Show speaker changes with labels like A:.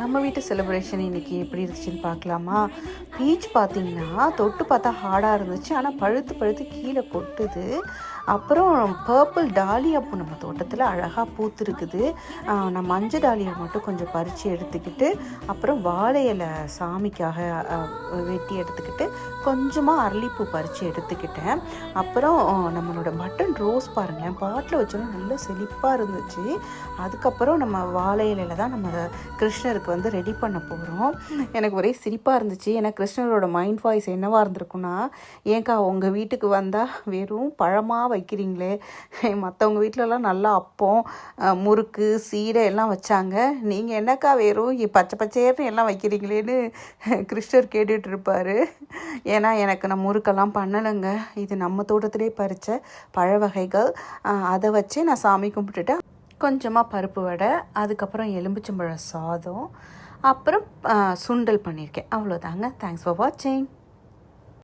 A: நம்ம வீட்டு செலிப்ரேஷன் இன்றைக்கி எப்படி இருந்துச்சுன்னு பார்க்கலாமா? பீச் பார்த்தீங்கன்னா தொட்டு பார்த்தா ஹார்டாக இருந்துச்சு. ஆனால் பழுத்து பழுத்து கீழே கொட்டுது. அப்புறம் பர்பிள் டாலியா பூ நம்ம தோட்டத்தில் அழகாக பூத்துருக்குது. நான் மஞ்சள் டாலியா மட்டும் கொஞ்சம் பறித்து எடுத்துக்கிட்டு அப்புறம் வாழை இலை சாமிக்காக வெட்டி எடுத்துக்கிட்டு கொஞ்சமாக அரளிப்பூ பறித்து எடுத்துக்கிட்டேன். அப்புறம் நம்மளோட மட்டன் ரோஸ் பாருங்களேன் பாட்டில் வச்சோன்னா நல்லா செழிப்பாக இருந்துச்சு. அதுக்கப்புறம் நம்ம வாழை இலையில தான் நம்ம கிருஷ்ணருக்கு வந்து ரெடி பண்ண போகிறோம் எனக்கு ஒரே சிரிப்பாக இருந்துச்சு. ஏன்னா கிருஷ்ணரோட மைண்ட் வாய்ஸ் என்னவாக இருந்திருக்குன்னா ஏன்க்கா உங்கள் வீட்டுக்கு வந்தால் வெறும் பழமாக வைக்கிறீங்களே? மற்றவங்க வீட்டிலலாம் நல்லா அப்பம் முறுக்கு சீடை எல்லாம் வச்சாங்க. நீங்கள் என்னக்கா வெறும் பச்சை பச்சையர்னு எல்லாம் வைக்கிறீங்களேன்னு கிருஷ்ணர் கேட்டுட்டு ஏன்னா எனக்கு நான் முறுக்கெல்லாம் பண்ணலைங்க. இது நம்ம தோட்டத்திலே பறித்த பழ வகைகள் அதை வச்சு நான் சாமி கும்பிட்டுட்டேன் கொஞ்சமாக பருப்பு வடை அதுக்கப்புறம் எலும்புச்சம்பழ சாதம் அப்புறம் சுண்டல் பண்ணியிருக்கேன். அவ்வளோதாங்க. தேங்க்ஸ் ஃபார் வாட்சிங்